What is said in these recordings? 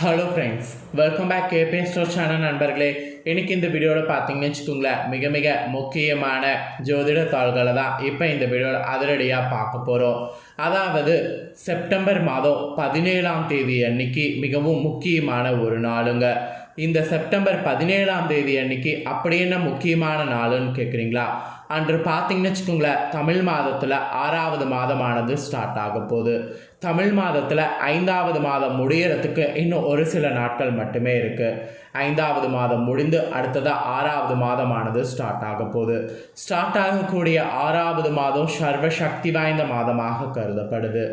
Hello friends welcome back KP store channel நண்பர்களே. இன்றைக்கி இந்த வீடியோவில் பார்த்தீங்கன்னு வச்சுக்கோங்களேன் மிக மிக முக்கியமான ஜோதிட தாள்களை தான் இப்போ இந்த வீடியோவில் அதிரடியாக பார்க்க போகிறோம். அதாவது செப்டம்பர் மாதம் பதினேழாம் தேதி அன்னைக்கு மிகவும் முக்கியமான ஒரு நாளுங்க. இந்த செப்டம்பர் பதினேழாம் தேதி அன்னைக்கு அப்படி என்ன முக்கியமான நாளுன்னு கேட்குறீங்களா? அன்று பார்த்தீங்கன்னு வச்சுக்கோங்களேன் தமிழ் மாதத்தில் ஆறாவது மாதமானது ஸ்டார்ட் ஆக போகுது. தமிழ் மாதத்தில் ஐந்தாவது மாதம் முடியறதுக்கு இன்னும் ஒரு சில நாட்கள் மட்டுமே இருக்குது ஐந்தாவது மாதம் முடிந்து அடுத்ததாக ஆறாவது மாதமானது ஸ்டார்ட் ஆக போகுது. ஸ்டார்ட் ஆகக்கூடிய ஆறாவது மாதம் சர்வ சக்தி வாய்ந்த மாதமாக கருதப்படுது.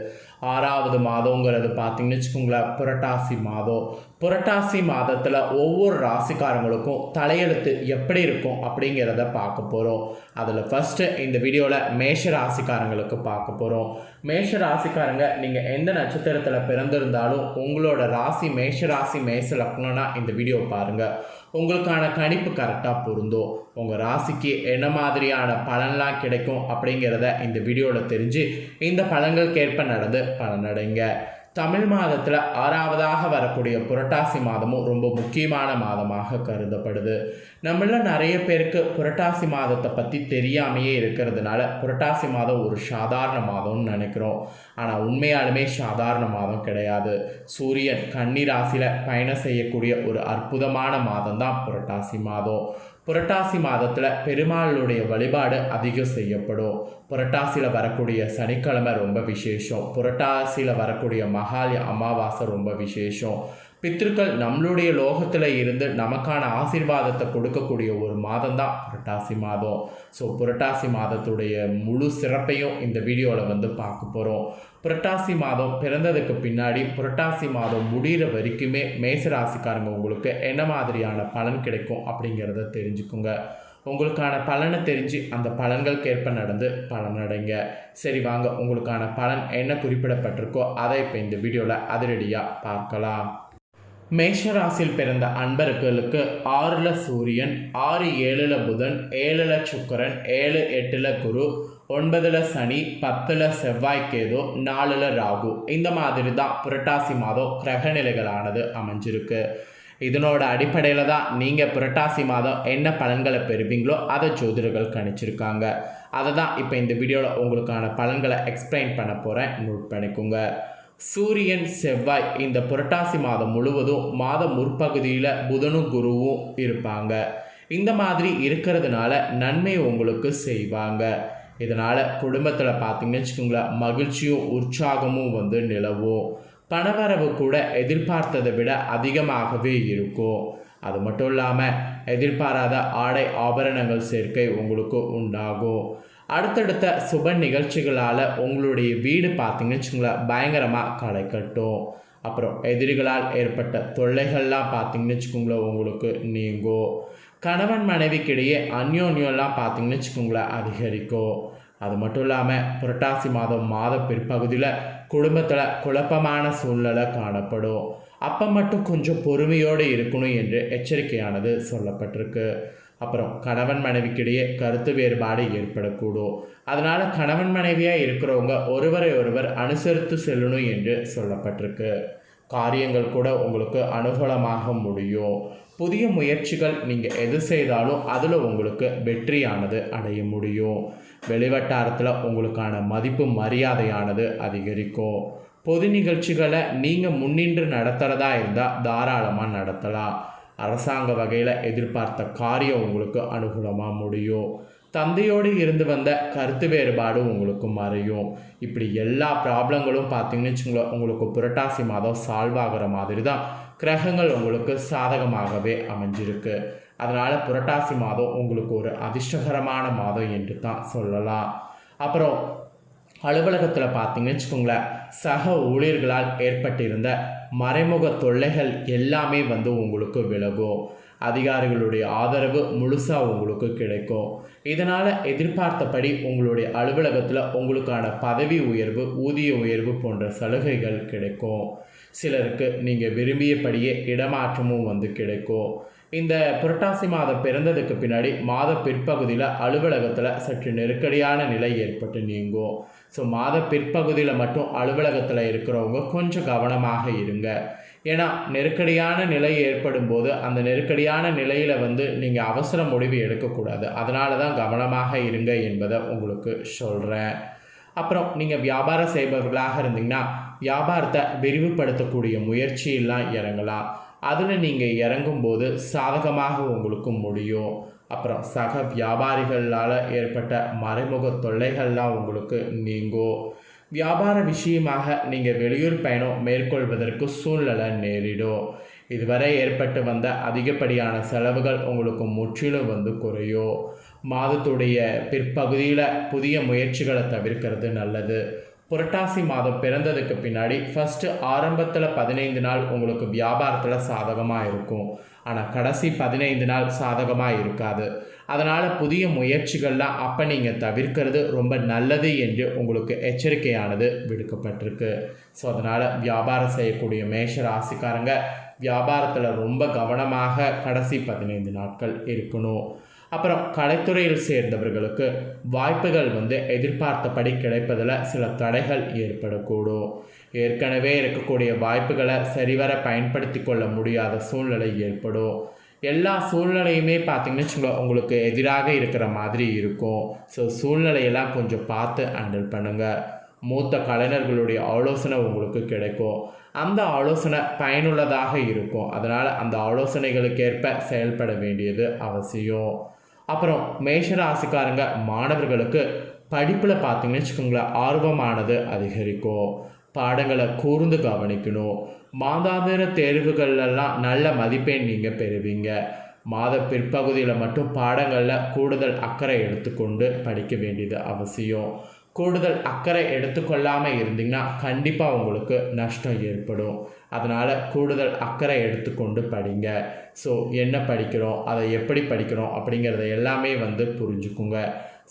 ஆறாவது மாதங்கிறது பார்த்தீங்கன்னு வச்சுக்கோங்களேன் புரட்டாசி மாதம். புரட்டாசி மாதத்தில் ஒவ்வொரு ராசிக்காரங்களுக்கும் தலையெழுத்து எப்படி இருக்கும் அப்படிங்கிறத பார்க்க போகிறோம் அதில் ஃபஸ்ட்டு இந்த வீடியோவில் மேஷ ராசிக்காரங்களுக்கு பார்க்க போகிறோம் மேஷ ராசிக்காரங்க நீங்கள் எந்த நட்சத்திரத்தில் பிறந்திருந்தாலும் உங்களோட ராசி மேஷ ராசி மேச லக்னம்னா இந்த வீடியோ பாருங்கள் உங்களுக்கான கணிப்பு கரெக்டாக பொருந்தும். உங்கள் ராசிக்கு என்ன மாதிரியான பலன்லாம் கிடைக்கும் அப்படிங்கிறத இந்த வீடியோவில் தெரிஞ்சு இந்த பலன்களுக்கேற்ப நடந்து பலனடைங்க. தமிழ் மாதத்தில் ஆறாவதாக வரக்கூடிய புரட்டாசி மாதமும் ரொம்ப முக்கியமான மாதமாக கருதப்படுது. நம்மள நிறைய பேருக்கு புரட்டாசி மாதத்தை பற்றி தெரியாமையே இருக்கிறதுனால புரட்டாசி மாதம் ஒரு சாதாரண மாதம்னு நினைக்கிறோம். ஆனால் உண்மையாலுமே சாதாரண மாதம் கிடையாது. சூரியன் கன்னி ராசியில் பயணம் செய்யக்கூடிய ஒரு அற்புதமான மாதம் தான் புரட்டாசி மாதம். புரட்டாசி மாதத்தில் பெருமாளுடைய வழிபாடு அதிகம் செய்யப்படும். புரட்டாசியில் வரக்கூடிய சனிக்கிழமை ரொம்ப விசேஷம். புரட்டாசியில் வரக்கூடிய மகாலய அமாவாசை ரொம்ப விசேஷம். பித்திருக்கள் நம்மளுடைய லோகத்தில் இருந்து நமக்கான ஆசீர்வாதத்தை கொடுக்கக்கூடிய ஒரு மாதம் தான் புரட்டாசி மாதம். ஸோ புரட்டாசி மாதத்துடைய முழு சிறப்பையும் இந்த வீடியோவில் வந்து பார்க்க போகிறோம் புரட்டாசி மாதம் பிறந்ததுக்கு பின்னாடி புரட்டாசி மாதம் முடிகிற வரைக்குமே மேசராசிக்காரங்க உங்களுக்கு என்ன மாதிரியான பலன் கிடைக்கும் அப்படிங்கிறத தெரிஞ்சுக்குங்க. உங்களுக்கான பலனை தெரிஞ்சு அந்த பலன்களுக்கேற்ப நடந்து பலனடைங்க சரி வாங்க உங்களுக்கான பலன் என்ன குறிப்பிடப்பட்டிருக்கோ அதை இப்போ இந்த வீடியோவில் அதிரடியாக பார்க்கலாம். மேஷராசியில் பிறந்த அன்பர்களுக்கு ஆறில் சூரியன் ஆறு ஏழில் புதன் ஏழில் சுக்கரன் ஏழு எட்டில் குரு ஒன்பதில் சனி பத்தில் செவ்வாய்க்கேதோ நாலில் ராகு. இந்த மாதிரி தான் புரட்டாசி மாதம் கிரக நிலைகளானது அமைஞ்சிருக்கு. இதனோட அடிப்படையில் தான் நீங்கள் புரட்டாசி மாதம் என்ன பலன்களை பெறுவீங்களோ அதை ஜோதிடர்கள் கணிச்சிருக்காங்க. அதை தான் இப்போ இந்த வீடியோவில் உங்களுக்கான பலன்களை எக்ஸ்பிளைன் பண்ண போகிறேன் நோட் பண்ணிக்கோங்க. சூரியன் செவ்வாய் இந்த புரட்டாசி மாதம் முழுவதும் மாத முற்பகுதியில் புதனும் குருவும் இருப்பாங்க. இந்த மாதிரி இருக்கிறதுனால நன்மை உங்களுக்கு செய்வாங்க. இதனால் குடும்பத்தில் பார்த்தீங்கன்னு வச்சுக்கோங்களேன் மகிழ்ச்சியும் உற்சாகமும் வந்து நிலவும். பணவரவு கூட எதிர்பார்த்ததை விட அதிகமாகவே இருக்கும். அது மட்டும் இல்லாமல் எதிர்பாராத ஆடை ஆபரணங்கள் சேர்க்கை உங்களுக்கு உண்டாகும். அடுத்தடுத்த சுப நிகழ்ச்சிகளால் உங்களுடைய வீடு பார்த்தீங்கன்னு வச்சுங்களேன் பயங்கரமாக களை கட்டும் அப்புறம் எதிரிகளால் ஏற்பட்ட தொல்லைகள்லாம் பார்த்தீங்கன்னு வச்சுக்கோங்களேன் உங்களுக்கு நீங்கும். கணவன் மனைவிக்கிடையே அந்யோன்யம்லாம் பார்த்தீங்கன்னு வச்சுக்கோங்களேன் அதிகரிக்கும். அது மட்டும் இல்லாமல் புரட்டாசி மாதம் மாத பிற்பகுதியில் குடும்பத்தில் குழப்பமான சூழ்நிலை காணப்படும். அப்போ மட்டும் கொஞ்சம் பொறுமையோடு இருக்கணும் என்று எச்சரிக்கையானது சொல்லப்பட்டிருக்கு. அப்புறம் கணவன் மனைவிக்கிடையே கருத்து வேறுபாடு ஏற்படக்கூடும். அதனால் கணவன் மனைவியாக இருக்கிறவங்க ஒருவரை ஒருவர் அனுசரித்து செல்லணும் என்று சொல்லப்பட்டிருக்கு. காரியங்கள் கூட உங்களுக்கு அனுகூலமாக முடியும். புதிய முயற்சிகள் நீங்கள் எது செய்தாலும் அதில் உங்களுக்கு வெற்றியானது அடைய முடியும். வெளிவட்டாரத்தில் உங்களுக்கான மதிப்பு மரியாதையானது அதிகரிக்கும். பொது நிகழ்ச்சிகளை நீங்கள் முன்னின்று நடத்துகிறதா இருந்தால் தாராளமாக நடத்தலாம். அரசாங்க வகையில் எதிர்பார்த்த காரியம் உங்களுக்கு அனுகூலமாக முடியும். தந்தையோடு இருந்து வந்த கருத்து வேறுபாடு உங்களுக்கு மறையும். இப்படி எல்லா ப்ராப்ளங்களும் பார்த்தீங்கன்னு வச்சுங்களேன் உங்களுக்கு புரட்டாசி மாதம் சால்வ் ஆகிற மாதிரி தான் கிரகங்கள் உங்களுக்கு சாதகமாகவே அமைஞ்சிருக்கு. அதனால் புரட்டாசி மாதம் உங்களுக்கு ஒரு அதிர்ஷ்டகரமான மாதம் என்று தான் சொல்லலாம். அப்புறம் அலுவலகத்தில் பார்த்தீங்கன்னு வச்சுக்கோங்களேன் சக ஊழியர்களால் ஏற்பட்டிருந்த மறைமுக தொல்லைகள் எல்லாமே வந்து உங்களுக்கு விலகும். அதிகாரிகளுடைய ஆதரவு முழுசாக உங்களுக்கு கிடைக்கும். இதனால் எதிர்பார்த்தபடி உங்களுடைய அலுவலகத்தில் உங்களுக்கான பதவி உயர்வு ஊதிய உயர்வு போன்ற சலுகைகள் கிடைக்கும். சிலருக்கு நீங்கள் விரும்பியபடியே இடமாற்றமும் வந்து கிடைக்கும். இந்த புரட்டாசி மாதம் பிறந்ததுக்கு பின்னாடி மாத பிற்பகுதியில் அலுவலகத்தில் சற்று நெருக்கடியான நிலை ஏற்பட்டு நீங்கும். ஸோ மாத பிற்பகுதியில் மட்டும் அலுவலகத்தில் இருக்கிறவங்க கொஞ்சம் கவனமாக இருங்க. ஏன்னா நெருக்கடியான நிலை ஏற்படும் போது அந்த நெருக்கடியான நிலையில் வந்து நீங்கள் அவசர முடிவு எடுக்கக்கூடாது. அதனால தான் கவனமாக இருங்க என்பதை உங்களுக்கு சொல்கிறேன் அப்புறம் நீங்கள் வியாபாரம் செய்பவர்களாக இருந்தீங்கன்னா வியாபாரத்தை விரிவுபடுத்தக்கூடிய முயற்சியெல்லாம் இறங்கலாம். அதில் நீங்கள் இறங்கும்போது சாதகமாக உங்களுக்கு முடியும். அப்புறம் சக வியாபாரிகளால் ஏற்பட்ட மறைமுக தொல்லைகள்லாம் உங்களுக்கு நீங்கும். வியாபார விஷயமாக நீங்கள் வெளியூர் பயணம் மேற்கொள்வதற்கு சூழ்நிலை நேரிடும். இதுவரை ஏற்பட்டு வந்த அதிகப்படியான செலவுகள் உங்களுக்கு முற்றிலும் வந்து குறையும். மாதத்துடைய பிற்பகுதியில் புதிய முயற்சிகளை தவிர்க்கிறது நல்லது. புரட்டாசி மாதம் பிறந்ததுக்கு பின்னாடி ஃபஸ்ட்டு ஆரம்பத்தில் பதினைந்து நாள் உங்களுக்கு வியாபாரத்தில் சாதகமாக இருக்கும். ஆனால் கடைசி பதினைந்து நாள் சாதகமாக இருக்காது. அதனால் புதிய முயற்சிகள்லாம் அப்போ நீங்கள் தவிர்க்கிறது ரொம்ப நல்லது என்று உங்களுக்கு எச்சரிக்கையானது விடுக்கப்பட்டிருக்கு. ஸோ அதனால் வியாபாரம் செய்யக்கூடிய மேஷ ராசிக்காரங்க வியாபாரத்தில் ரொம்ப கவனமாக கடைசி பதினைந்து நாட்கள் இருக்கணும். அப்புறம் கலைத்துறையில் சேர்ந்தவர்களுக்கு வாய்ப்புகள் வந்து எதிர்பார்த்தபடி கிடைப்பதில் சில தடைகள் ஏற்படக்கூடும். ஏற்கனவே இருக்கக்கூடிய வாய்ப்புகளை சரிவர பயன்படுத்தி கொள்ள முடியாத சூழ்நிலை ஏற்படும். எல்லா சூழ்நிலையுமே பார்த்திங்கன்னு வச்சுக்கோங்க உங்களுக்கு எதிராக இருக்கிற மாதிரி இருக்கும். ஸோ சூழ்நிலையெல்லாம் கொஞ்சம் பார்த்து ஹேண்டில் பண்ணுங்கள் மூத்த கலைஞர்களுடைய ஆலோசனை உங்களுக்கு கிடைக்கும். அந்த ஆலோசனை பயனுள்ளதாக இருக்கும். அதனால் அந்த ஆலோசனைகளுக்கேற்ப செயல்பட வேண்டியது அவசியம். அப்புறம் மேஷராசிக்காரங்க மாணவர்களுக்கு படிப்பில் பார்த்தீங்கன்னு வச்சுக்கோங்களேன் ஆர்வமானது அதிகரிக்கும். பாடங்களை கூர்ந்து கவனிக்கணும். மாதாந்திர தேர்வுகளெல்லாம் நல்ல மதிப்பெண் நீங்கள் பெறுவீங்க. மாத பிற்பகுதியில் மட்டும் பாடங்களில் கூடுதல் அக்கறை எடுத்துக்கொண்டு படிக்க வேண்டியது அவசியம். கூடுதல் அக்கறை எடுத்துக்கொள்ளாமல் இருந்தீங்கன்னா கண்டிப்பாக உங்களுக்கு நஷ்டம் ஏற்படும். அதனால் கூடுதல் அக்கறை எடுத்துக்கொண்டு படிங்க. ஸோ என்ன படிக்கிறோம்? அதை எப்படி படிக்கிறோம்? அப்படிங்கிறத எல்லாமே வந்து புரிஞ்சுக்குங்க.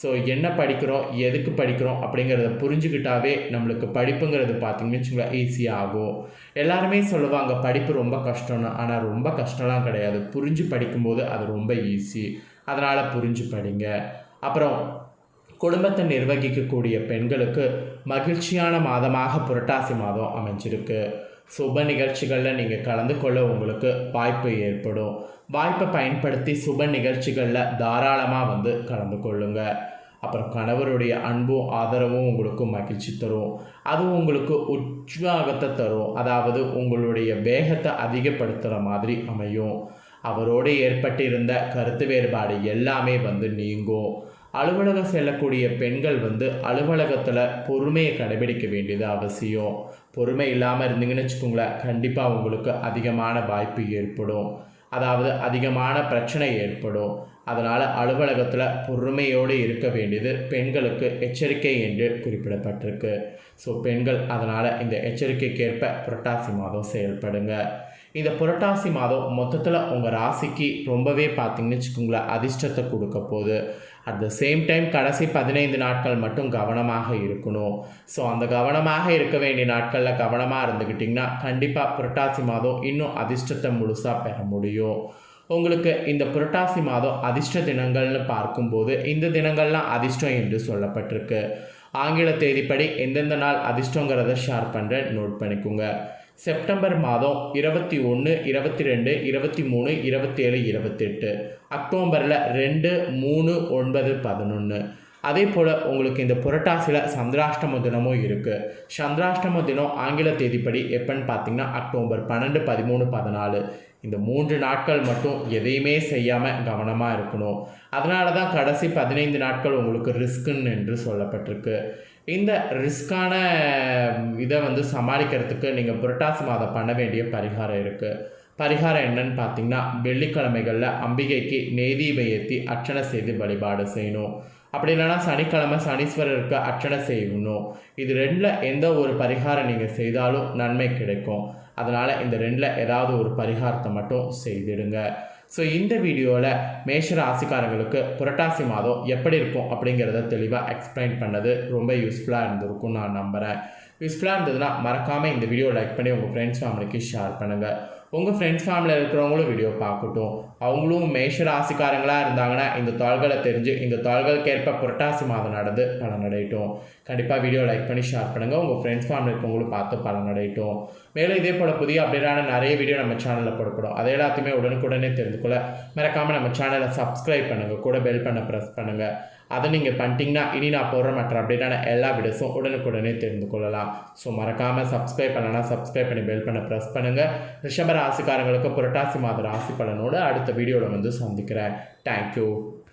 ஸோ என்ன படிக்கிறோம்? எதுக்கு படிக்கிறோம்? அப்படிங்கிறத புரிஞ்சுக்கிட்டாவே நம்மளுக்கு படிப்புங்கிறது பார்த்திங்கன்னு வச்சுங்களேன் ஈஸியாக ஆகும். எல்லாருமே சொல்லுவாங்க படிப்பு ரொம்ப கஷ்டம்னு. ஆனால் ரொம்ப கஷ்டம்லாம் கிடையாது. புரிஞ்சு படிக்கும்போது அது ரொம்ப ஈஸி அதனால் புரிஞ்சு படிங்க. அப்புறம் குடும்பத்தை நிர்வகிக்கக்கூடிய பெண்களுக்கு மகிழ்ச்சியான மாதமாக புரட்டாசி மாதம் அமைஞ்சிருக்கு. சுப நிகழ்ச்சிகளில் நீங்கள் கலந்து கொள்ள உங்களுக்கு வாய்ப்பு ஏற்படும். வாய்ப்பை பயன்படுத்தி சுப நிகழ்ச்சிகளில் தாராளமாக வந்து கலந்து கொள்ளுங்க. அப்புறம் கணவருடைய அன்பும் ஆதரவும் உங்களுக்கு மகிழ்ச்சி தரும். அது உங்களுக்கு உற்சாகத்தை தரும். அதாவது உங்களுடைய வேகத்தை அதிகப்படுத்துகிற மாதிரி அமையும். அவரோடு ஏற்பட்டிருந்த கருத்து வேறுபாடு எல்லாமே வந்து நீங்கும். அலுவலகம் செல்லக்கூடிய பெண்கள் வந்து அலுவலகத்தில் பொறுமையை கடைபிடிக்க வேண்டியது அவசியம். பொறுமை இல்லாமல் இருந்தீங்கன்னு வச்சுக்கோங்களேன் கண்டிப்பாக உங்களுக்கு அதிகமான வாய்ப்பு ஏற்படும். அதாவது அதிகமான பிரச்சனை ஏற்படும். அதனால் அலுவலகத்தில் பொறுமையோடு இருக்க வேண்டியது பெண்களுக்கு எச்சரிக்கை என்று குறிப்பிடப்பட்டிருக்கு. ஸோ பெண்கள் அதனால் இந்த எச்சரிக்கைக்கேற்ப புரட்டாசி மாதம் செயல்படுங்க. இந்த புரட்டாசி மாதம் மொத்தத்தில் உங்கள் ராசிக்கு ரொம்பவே பார்த்திங்கன்னு வச்சுக்கோங்களேன் அதிர்ஷ்டத்தை கொடுக்க போகுது. அட் த சேம் டைம் கடைசி பதினைந்து நாட்கள் மட்டும் கவனமாக இருக்கணும். ஸோ அந்த கவனமாக இருக்க வேண்டிய நாட்களில் கவனமாக இருந்துக்கிட்டிங்கன்னா கண்டிப்பாக புரட்டாசி மாதம் இன்னும் அதிர்ஷ்டத்தை முழுசாக பெற முடியும். உங்களுக்கு இந்த புரட்டாசி மாதம் அதிர்ஷ்ட தினங்கள்னு பார்க்கும்போது இந்த தினங்கள்லாம் அதிர்ஷ்டம் என்று சொல்லப்பட்டிருக்கு. ஆங்கில தேதிப்படி எந்தெந்த நாள் அதிர்ஷ்டங்கிறத ஷேர் பண்ணுறேன் நோட் பண்ணிக்கோங்க. செப்டம்பர் மாதம் இருபத்தி ஒன்று இருபத்தி ரெண்டு இருபத்தி மூணு இருபத்தேழு இருபத்தெட்டு அக்டோபரில் ரெண்டு மூணு ஒன்பது பதினொன்று அதே போல் உங்களுக்கு இந்த புரட்டாசியில் சந்திராஷ்டம தினமும் இருக்குது சந்திராஷ்டம தினம் ஆங்கில தேதிப்படி எப்போன்னு பார்த்தீங்கன்னா அக்டோபர் பன்னெண்டு பதிமூணு பதினாலு. இந்த மூன்று நாட்கள் மட்டும் எதையுமே செய்யாமல் கவனமாக இருக்கணும். அதனால தான் கடைசி பதினைந்து நாட்கள் உங்களுக்கு ரிஸ்க்குன்னு என்று சொல்லப்பட்டிருக்கு. இந்த ரிஸ்க்கான இதை வந்து சமாளிக்கிறதுக்கு நீங்கள் புரட்டாசி மாதம் பண்ண வேண்டிய பரிகாரம் இருக்குது பரிகாரம் என்னன்னு பார்த்தீங்கன்னா வெள்ளிக்கிழமைகளில் அம்பிகைக்கு நெய்தீபம் ஏற்றி அர்ச்சனை செய்து வழிபாடு செய்யணும். அப்படி இல்லைன்னா சனிக்கிழமை சனீஸ்வரருக்கு அர்ச்சனை செய்யணும். இது ரெண்டில் எந்த ஒரு பரிகாரம் நீங்கள் செய்தாலும் நன்மை கிடைக்கும். அதனால் இந்த ரெண்டில் ஏதாவது ஒரு பரிகாரத்தை மட்டும் செய்திடுங்க. ஸோ இந்த வீடியோவில் மேஷ ராசிக்காரங்களுக்கு புரட்டாசி மாதம் எப்படி இருக்கும் அப்படிங்கிறத தெளிவாக எக்ஸ்பிளைன் பண்ணது ரொம்ப யூஸ்ஃபுல்லாக இருந்திருக்கும் நான் நம்புகிறேன் யூஸ்ஃபுல்லாக இருந்ததுன்னா மறக்காமல் இந்த வீடியோ லைக் பண்ணி உங்கள் ஃப்ரெண்ட்ஸ் ஃபேமிலிக்கு ஷேர் பண்ணுங்கள் உங்கள் ஃப்ரெண்ட்ஸ் ஃபேமிலியில் இருக்கிறவங்களும் வீடியோ பார்க்கட்டும். அவங்களும் மேஷ ராசிக்காரங்களாக இருந்தாங்கன்னா இந்த தாள்களை தெரிஞ்சு இந்த தாள்களுக்கு ஏற்ப புரட்டாசி மாதம் நடந்து பலன் அடையட்டும் கண்டிப்பாக வீடியோ லைக் பண்ணி ஷேர் பண்ணுங்கள் உங்கள் ஃப்ரெண்ட்ஸ் ஃபேமிலி இருக்கவங்களும் பார்த்து பலன் அடையட்டும் மேலும் இதே போல் புதிய அப்டேட்டான நிறைய வீடியோ நம்ம சேனலில் போடப்படும். அதை எல்லாத்தையுமே உடனுக்குடனே தெரிந்து கொள்ள மறக்காமல் நம்ம சேனலை சப்ஸ்கிரைப் பண்ணுங்கள் கூட பெல் பண்ண ப்ரெஸ் பண்ணுங்கள் அதை நீங்கள் பண்ணிட்டீங்கன்னா இனி நான் போடுற மற்ற அப்டேட்டான எல்லா வீடியோஸும் உடனுக்குடனே தெரிந்து கொள்ளலாம். ஸோ மறக்காமல் சப்ஸ்கிரைப் பண்ணனா சப்ஸ்கிரைப் பண்ணி பெல் பண்ண ப்ரெஸ் பண்ணுங்கள் ரிஷப ராசிக்காரங்களுக்கு புரட்டாசி மாத ராசி பலனோடு அடுத்த வீடியோவில் வந்து சந்திக்கிறேன். தேங்க்யூ